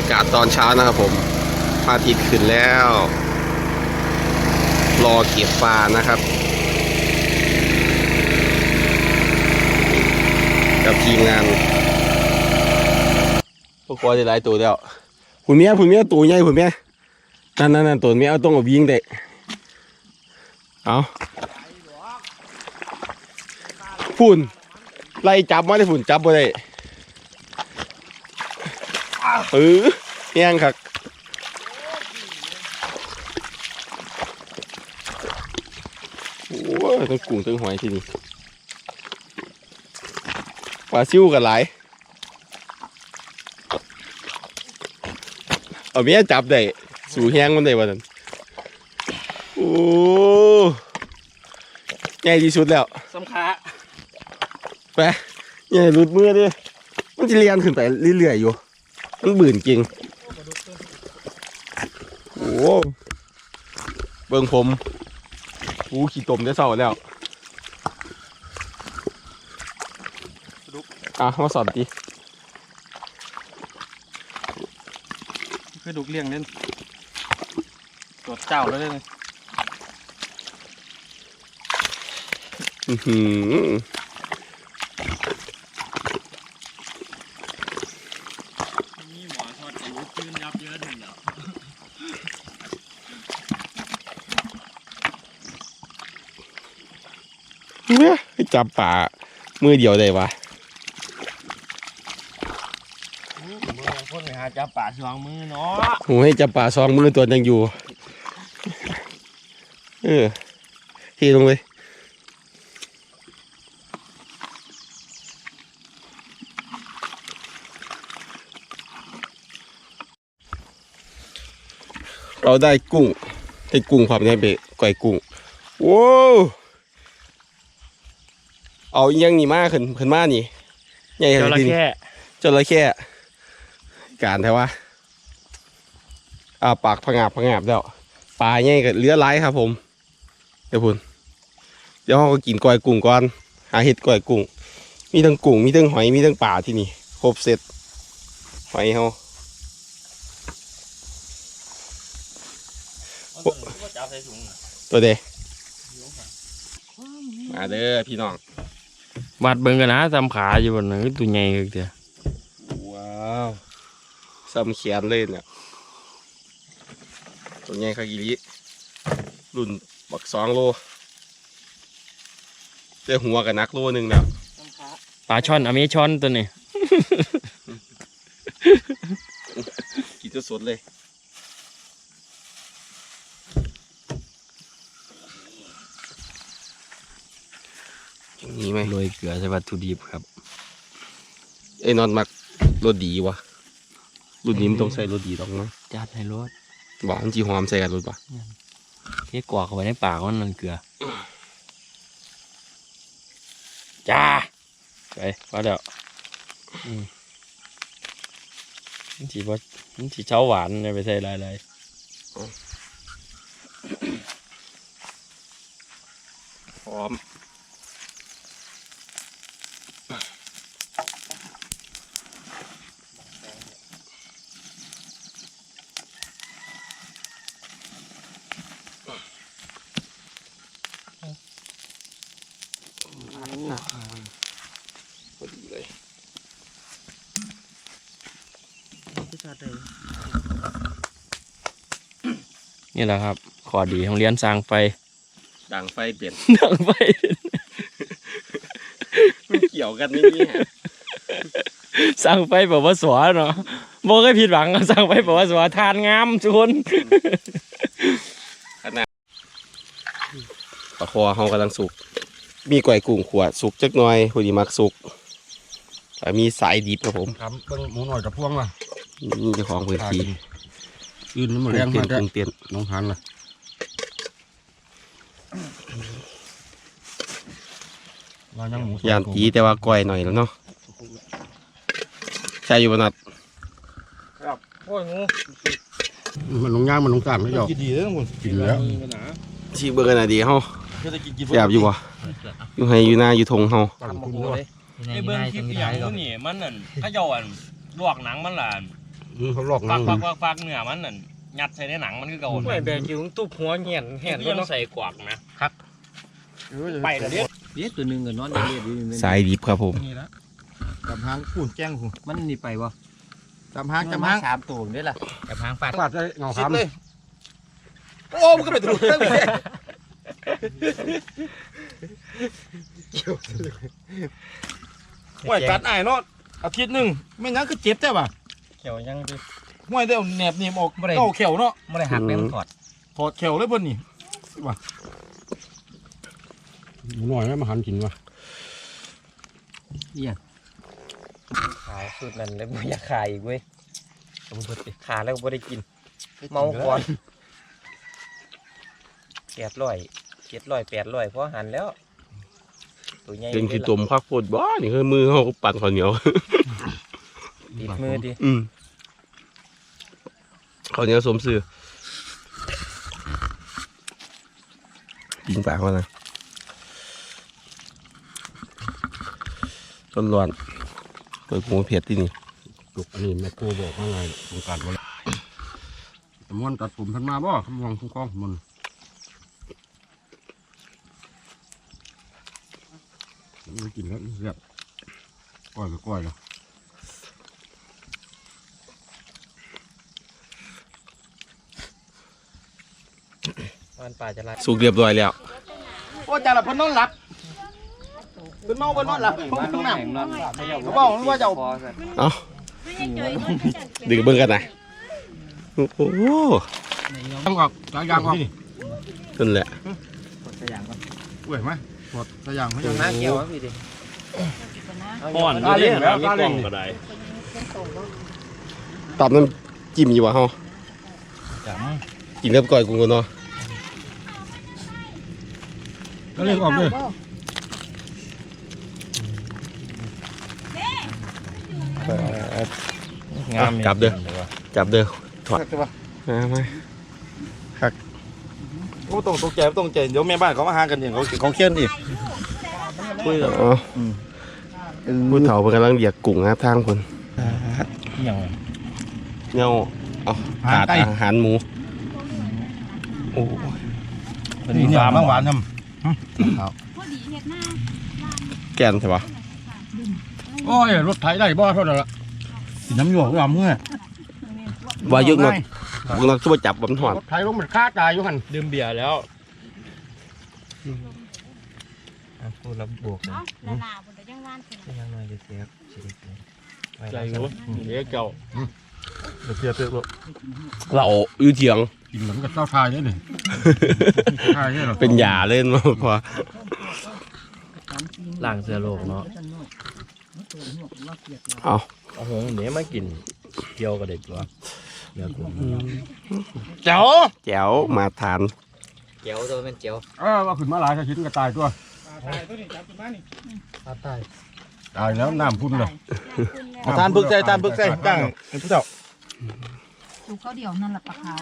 รยากาศตอนเช้านะครับผมพระอาทิตย์ขึ้นแล้ว รอเก็บปลานะครับ กับทีมงานพวกควายได้หลายตัวแล้วคุณเมียคุณเมียตัวใหญ่คุณเมียนั่นนั่นนั่นตัวเมียเอาต้องอาวิ่งเด็เอาฝุ่นไล่จับมาได้ฝุ่นจับมาได้เออ แย่งคักโอ้ยทั้งกุ้งทั้งหอยที่นี่ปลาซิวกันหลายเอาเมียจับได้สู่แห้งมันได้วันนั้นโอ้ใหญ่ที่สุดแล้วสำคาไปใหญ่รุดมือดิมันจะเรียนขึ้นไปเรื่อยๆอยู่ มันบื่นจริง โอ้ เบิ่งผมกูขี่ตมได้เศร้าแล้วอะมาสอนดิคือดุกเลี้ยงเล่นตัวเจ้าแล้วเลยอื้อหือ นี่หมอทอดไอ้วุ้นยับเยอะหนึ่งเนาะ เนี่ยให้ จับป่ามือเดียวได้วะมือยังพ่นไปหาจับป่าช่วงมือเนาะโอ้ให้จับป่าสองมือตัวยังอยู่ เออเทลงเลยเราได้กุ้งได้กุ้งความได้เบะก่อยกุ้ง โว้ว เอาอีหยังนี่มาขึ้นขึ้นมานี่ใหญ่ขจนาดระนี้เข้จระเข้การแท้ว่าอ่าปากผงาบผงาบแล้วปลาใหญ่กับเรือไร้ครับ ผม เดี๋ยวพุ่นเดี๋ยวเราก็กินก้อยกุ้งก่อนหาเห็ดก้อยกุ้งมีทั้งกุ้งมีทั้งหอยมีทั้งปลาที่นี่ครบเสร็จหอยเฮาจับใส่ถุงตัวเดมาเด้อพี่น้อง วัดเบิ่งกันนะจำขาอยู่บนนั้นตัวใหญ่เดียวว้าวซ้ำเขียนเลยเนี่ยตัวใหญ่คากิริรุ่นบักสองโลเจ้าหัวกับนักโลหนึ่งแล้วปลาช่อนอเมชอนตัวนี้ กินจะสดเลย อย่างนี้ไหมโรยเกลือใส่วัตถุดิบครับไอ้นอนมักรสดีวะรุ่นนี้มันต้องใส่รสดีต้องนะจัดให้รสบอกมันจีหอมใส่กันรสปะเทกวอกเข้าไปในปากมันนั่นเกลือจ้าไปมาเดี๋ยวอืมมันสีว่ามันสีเช้าหวานเนี่ยไปใส่อะไรอะไรหอม เลยนี่แหละครับ ขอดีของเรียนสร้างไฟดังไฟเปลี่ยนดังไฟมันเกี่ยวกันนี่เนี่ยสร้างไฟแบบว่าสวเนาะบ่เคยผิดหวังสร้างไฟแบบว่าสวทานงามทุกคนปลาคอเขากำลังสุก มีก๋วยกุ้งขวดสุกจักหน่อยพอดีมักสุกแต่ มีสายดิบครับผมครับเบิ่งหมูหน่อยกับพวงล่ะนี่เจ้าของพื้นที่ยืนนี่กุ้มางเลี้ยงเตียมานแต่กุ้งเตียนน้องพันล่ะว่ายังหมูยานตีแต่ว่าก้อยหน่อยแล้วเนาะใช่อยู่บนนัดโอ้ยงูมันลงย่างมันลงกลางไม่ยอมกินดีแล้วคุณกินแล้วชีเบอร์กันหน่อยดีเฮาก็จะกินกินแยบอยู่วะอยู่ให้อยู่หน้าอยู่ทงเฮา ปั่นคุณด้วยไอ้เบิ้งคลิปอย่างนู้นนี่มันนั่นก็ยอนลวกหนังมันล่ะอืมเขาลอกหนัฟังกฟักฟักฟักเนื้อมันนั่นยัดใส่ในหนังมันคือเก่าไม่แบกอยู่ตุ๊บหัวเหียนเหียนยังใส่กวากนะไปแล้วเนี่ยเดี๋ยวตัวหนึงก็นอนเรียดอยู่นี่สายดิบครับผม นี่ละจำหางปูนแจ้งหูมันนี่ไปบ่จำหางจำหางสามตัวนี่ล่ะกับหางปลาฟาดได้เงาขามโอ้มันก็เป็นตัวเรื่องเลย ห่วยกัดอ้ายเนาะอาทิตย์หนึงไม่งั้นคือเจ็บแท้ป่ะเขียวยังดิห่วยได้เอาแหนบหนี่ออกบ่ได้เก้าเขียวเนาะไม่ได้หักแม่มันถอดถอดเขียวเลยเพิ่นนี่หมูหน่อยไหมมาหันกินวะขายสุดนั่นเลยบ่อยากขายอีกเว้ยผมเพิ่นไปขาแล้วก็บ่ได้กิน เมาก่อนแปดร้อยเจ็ดร้อยแปดร้อยพอหันแล้ว ตัวใหญ่เป็นขี้ตมพักโพดบ้านี่คือมือเขาปั่นข้าวเหนียวติดมือดิอืมข้าวเหนียวสมซื่อกินปากเขานะต้นร้อนเปิดหัวเผ็ดที่นี่จุกอันนี้แม่โคบอกว่าไงโครงการว่าตะมวนตัดผมทันมาบ่คำวองคุ้มครองมันไม่ กินแล้วเรียบก้อยก็ก้อยแล้วมันปลาจะลายสุกเรียบร้อยแล้ว โอ้จังละเพิ่นนอนหลับเพิ่นเมาเพิ่นนอนหลับเพิ่นเพิ่งนั่งนอนเขาบอกว่าจะเอาเอ้าดึงเบิ่งกันนะโอ้โหยางออกยางยางออกนั่นแหละอุ้ยไหม หมดสยางเขาดูยังน้าเกี่ยวอะพี่ดิป้อนดูดินะมีกล่องก็ได้ตอบน้ำจิ้มอยู่วะเฮากินกับก้อยกุ้งกันเนาะก็เรียกออกเลยงามจับเด้อจับเด้อถอดมา มาโอ้ต้องตกใจต้องใจเดี๋ยวแม่บ้านเขามาหากันเองเขาเขาเคียนอีกคุยกับอ๋อผู้เฒ่าเพิ่นกำลังเรียกกุ้งหาทางคนอย่างเนี่ยเอาขาดอาหารหมูโอ้เป็นนี่เนี่ยฟาร์มบางหวานทพอดีเห็ดหน้าแกนใช่ปะโอ้ยรถไถได้บ่เท่านั้นละำสีน้ำหยวกยำเมื่อว่ายึกนัก พวกนักสู้จับบ่มนหอดรถไถลงมันฆ่าตายอยู่หันดื่มเบียร์แล้วพูดแล้วบวกเลยเนาะละลาบนแต่ยังว่านเป็นยังน้อยจะเสียชีวิตเลยใจรู้เดี๋ยวเก่าเดี๋ยวเทียบเทียบเราอยู่เถียงกินเหมือนกับเจ้าทายนี่นี่ทายนี่หรอเป็นหยาเล่นมาพอล่างเสือโลกเนาะเอาโอ้โหเดี๋ยวมากินเกี่ยวกับเด็กวะเดี๋ยวกู เจ้าแจ๋วมาทานเจียวตัวเป็นเจียวเออว่าขึ้นมาหลายชิ้นก็ตายตัวปลาตายตายแล้วน้ำพุ่นเลยเอาทานบึกใจทานบึกใจตั้งเป็นผู้เจ้าดูเขาเดียวนั่นแหละปลาขาว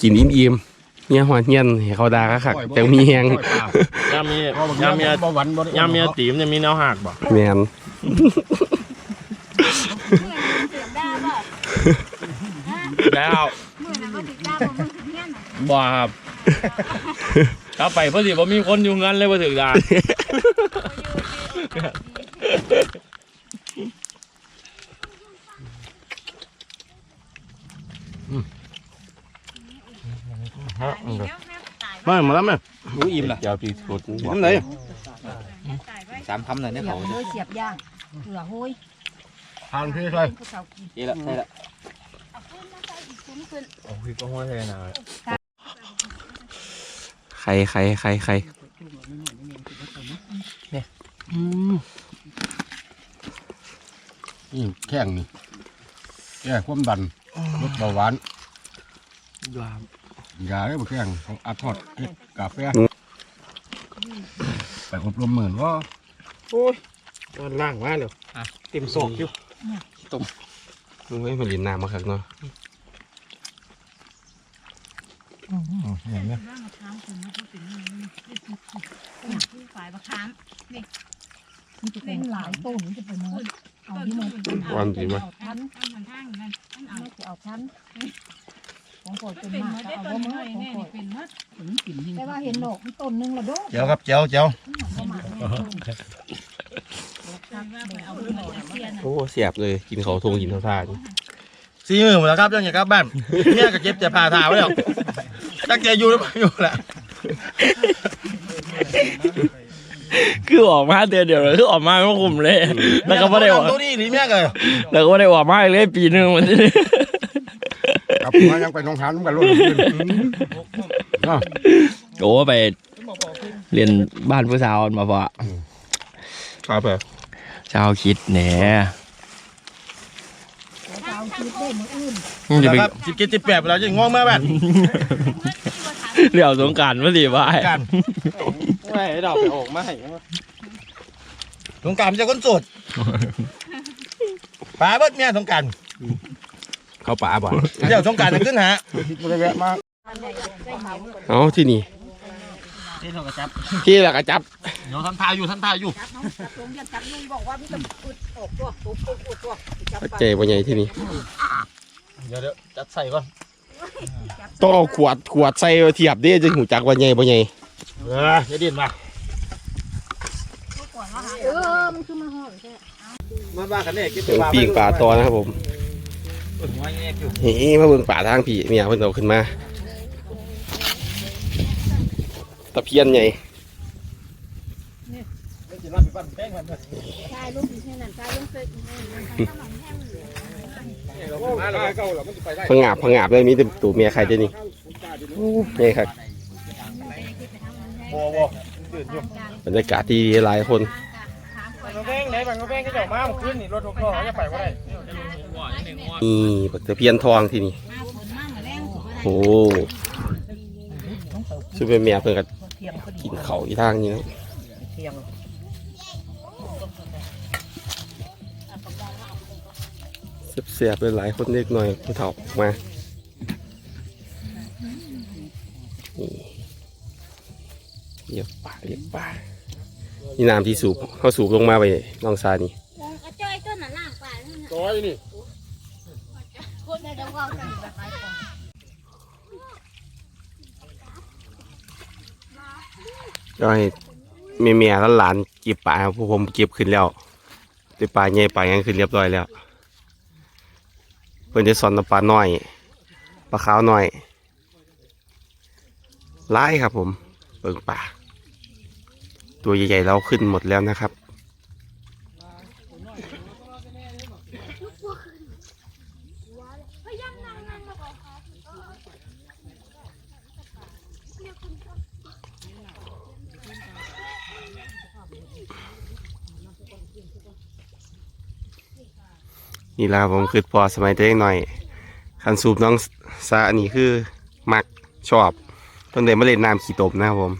กินอิ่มอิ่มๆเนี่ยหัวเนียนให้เขาด่าคักๆแต่มีแหงยามมียายามมมีบ่หวันบ่ยามมีตีมจะมีแนวหักบ่แมน เมื่อนั้นเสือกได้บ่ แล้วเมื่อนั้นก็ติดได้บ่เมื่อถึงเงี้ยน่ะบ่ครับถ้าไปเพราะสิบ่มีคนอยู่งั้นเลยบ่ถึงดาตายนี่แล้วแม่ตายไม่มาแล้วแม่รู้อิ่มล่ะยาวปีกดน้ำไหนตายไว้สามคำเลยเนี่ยเขาเฮ้ยเสียบย่างเกลือโห้ยทานพี่ใช่ ผู้สาวกินเจ๊ละใช่ละ เอาขึ้นมาใส่อีก คุ้มขึ้นโอ้ยก็หัวใจหนาใครใครใครใครนี่แข้งนี่แก้ความดันลดเบาหวานยาได้บ่แข้งของอาทอดเฮ็ดกาแฟไปอบรมหมื่นว่าตอนล่างมาเลยเต็มศอกอยู่มึงไม่มาเรียนน้ำมาคักเนาะ ว่ามะขามถึงมาพูดถึงนี่นี่ฝ่ายมะขามนี่มันจะเป็นหลายต้นมันจะเป็นมดเอาที่มันวันดีไหมทันทันทันทันนั่นเอาจะเอาทันของข่อยเป็นมากเอาบ่มื้อของข่อยเป็นมากแต่ว่าเห็นดอกมันต้นนึงละโดเจียวครับเจียวเจียวโอ้เสียบเลยกินเขาทงกินเขาทานสี่มือหมดแล้วครับเรื่องอย่างครับบ้านเนี่ยก็เก็บแต่ผ่าเท้าไว้แล้ว ตั้งใจอยู่หรือเปล่าอยู่แหละคือออกมาเดือนเดียวเลยคือออกมาไม่คุมเลย แล้วก็ไม่ได้ออกตัวนี้หรือแม่ก็แล้วก็ไม่ได้ออกมาอีกเลยปีหนึงมันจะกลับมายังไปหนองหานกันรุ่นอะโอ้ไปเรียนบ้านผู้สาวมาพอครับแบบชาวคิดแหน่เอาคิดได้ มื้ออื่นมึงจะแล้วไปครับสิบเจ็ดสิบแปดเราจะงงเมื่อบ้านเรียวสงกรารมาสิว่ากันไม่ให้ดอกไปออกมาให้สงกรารมันจะคนโสดป้าเบิดเมียสงกรารเขาป่าบ่เดี๋ยวสงกรารจะขึ้นหาไม่ได้แวะมาเอาที่นี่ ที่เรากระจับที่หลักจับเดี๋ยวท่านทายอยู่ท่านทายอยู่ จับน้องจับลงยันจับลุงบอกว่ามันจะอุดออกตัวตุ๊บตุ๊บอุดตัวจับไปเจบ่ใหญ่ที่นี่เดี๋ยวเดี๋ยวจัดใส่ก่อนต้องเอาขวดขวดใส่เทียบเด้จึงหูจักว่าใหญ่บ่ใหญ่เออจะดิ้นมาเออมันคือมาห่อใช่มาบ้านกันเนี่ยกินถึงปีงป่าตอนะครับผมหัวแง่อยู่นี่มาเบิ่งป่าทางผีเมียเพิ่นเอาขึ้นมาตะเพียนใหญ่ ใช่ลูกที่นั่นใช่ลูกเคยพังงาบพังงาบเลยมีแต่ตูเมียใครเด้นี่นี่ครับโบโบบรรยากาศที่หลายคนระเบงไหนบังกระเบงก็จะออกมาเมื่อคืนนี่รถหกล้อจะไปว่าได้นี่บักตะเพียนทองที่นี่โอ้ซึ่งเป็นเมียเพิ่นก็กินเขาอีทางนี้นะ เสียบๆเลยหลายคนเล็กหน่อยผู้เฒ่ามานี่เรียบป่าเรียบป่านี่น้ำที่สูบเขาสูบลงมาไปน้องซานี่กระจ้อยต้นน่ะล่างป่านั่นน่ะจอยนี่คนในดงเอาสั่งแบบไหนก่อนก็ให้เมียเมียแล้วหลานเก็บปลาครับพวกผมเก็บขึ้นแล้วตัวปลาใหญ่ปลายังขึ้นเรียบร้อยแล้ว เพื่อนจะสอนปลาหน้อยปลาขาวหน้อยไล่ครับผมเบิ่งปลาตัวใหญ่ๆเราขึ้นหมดแล้วนะครับ นี่ละผมคือพอสมัยเด็กหน่อยคันสูบน้องซาอันนี้คือมักชอบเพิ่นเลยมาเล่นน้ำขี่ตมนะครับผม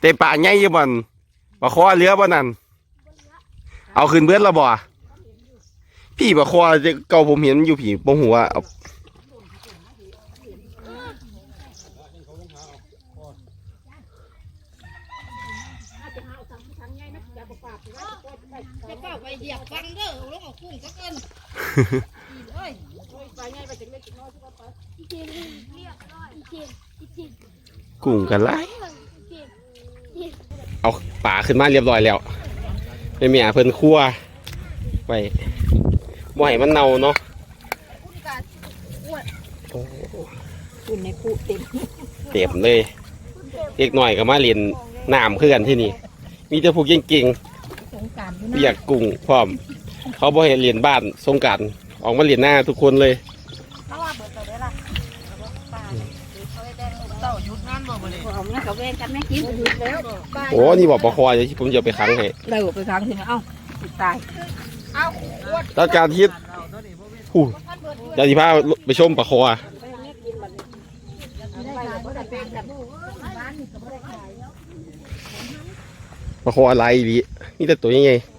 เตะป่าใหญ่ยี่บอนปลาคอเรือบ่นั่นเอาขึ้นเบิดและบ่พี่ปลาคอเก่าผมเห็นอยู่ผีบ่หัวเอา จะเป้าไปเหยียบฟังเด้อลงเอากุ้งก็เกิน กุ้งกันไล่เอาป่าขึ้นมาเรียบร้อยแล้วแม่เมียเพิ่นคั่วไว้บ่ให้มันเน่าเนาะคุณในคู่เต็มเต็มเลยเล็กหน่อยก็มาเรียนน้ำคือกันที่นี่ มีแต่พวกเก่งสงการอยู่ๆนะเรียกกุ้งพร้อม เขาบ่ให้เรียนบ้านสงกรารออกมาเรียนหน้าทุกคนเลยเพราะว่าเบิดไปได้ละป้าเขาได้แดงเต่ายุดงานบ่บ่เลยเอาเงี้ยเขาแบ่งกันแม่กินหยุดแล้วป้าโอ้นี่บอกปลาคอเดี๋ยวผมจะเอาไปขังให้ได้ไปครั้งที่เอ้าติดตายรัชการทิศผู้ยาสีผ้าไปชมปลาคอได้บ่ได้แบ่งกันบ้านนี่ก็บ่ได้ขายปลาคออะไรดีมีแต่ตัวใหญ่ๆ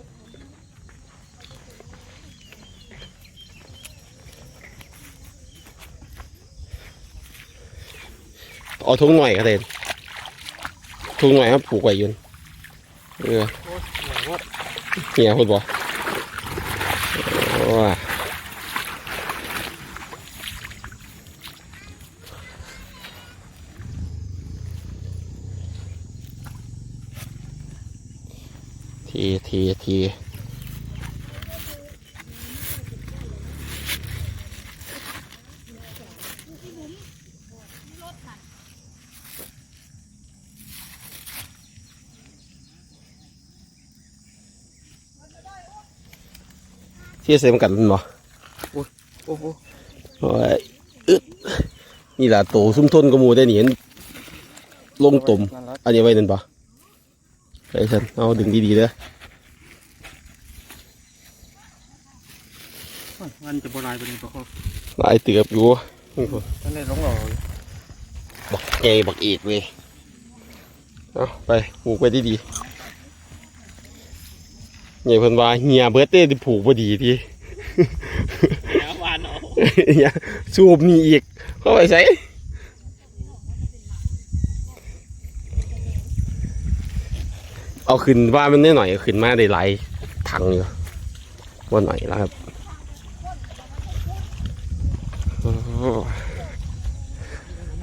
เอาทุ่งหน่อยก็ได้ทุ่งหน่อยครับผูกไว้ยืนเออเหี่ยพูดบ่ทีทีที ที่เซมกันบ่โอ้โหโอ้ยอึดนี่ล่ะโตซุ่มทนก็หมูได้นี่เห็นลงตุ่มนั่นละอันนี้ไว้นั่นปะไอ้ฉันเอาดึงดีๆเด้อมันจะบ่ลายไปนี่ปะครับลายเตือบอยู่นี่พุ่นท่านได้ลงหรอบักใหญ่บักเอกเว้ยเอาไปผูกไว้ดีๆ ใหญ่เพิ่นว่าเฮียเบิร์ดเต้ที่ผูกพอดีทีหวานเอาเฮียสูบนี่อีก เข้าไปใส่เอาขึ้นว่ามันได้หน่อยเอาขึ้นมาได้หลายถังอยู่ว่าหน่อยแล้วครับโอ้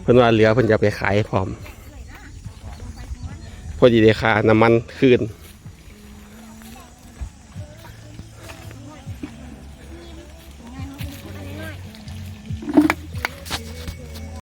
เพิ่นว่าเหลือเพิ่นจะไปขายพร้อม พอดีได้ค่าน้ำมันคืนเ